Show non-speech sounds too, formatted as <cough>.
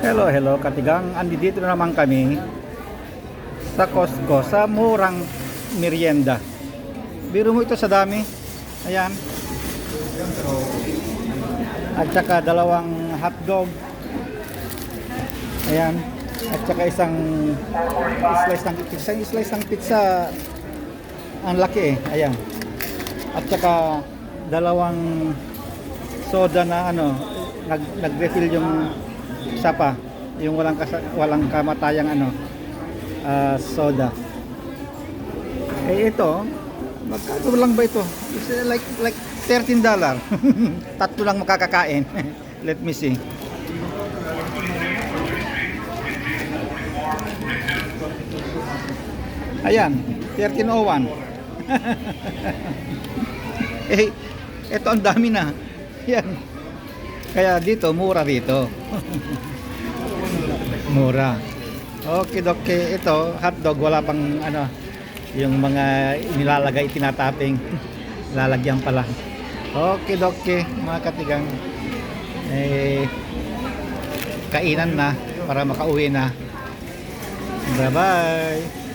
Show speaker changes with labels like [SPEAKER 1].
[SPEAKER 1] Hello, hello katigang. Andi dito na naman kami sa Costco sa murang merienda. Biro mo ito sa dami. Ayan. At saka dalawang hotdog. Ayan. At saka isang slice ng isang slice ng pizza. Ang laki eh. Ayan. At saka dalawang soda na ano, nag nag-refill yung isa pa, yung walang kasa, walang kamatayang ano, ah, soda. Eh ito, magkano lang ba ito? It's uh, like like 13 dollar. <laughs> Tatlo lang makakakain. <laughs> Let me see. Ayan, 1301. <laughs> eh, ito ang dami na. Yan. Kaya dito, mura dito. <laughs> mura. Okay, okay. Ito, hotdog, wala pang ano, yung mga nilalagay, tinatapping. <laughs> Lalagyan pala. Okay, okay, mga katigang. Eh, kainan na para makauwi na. Bye-bye.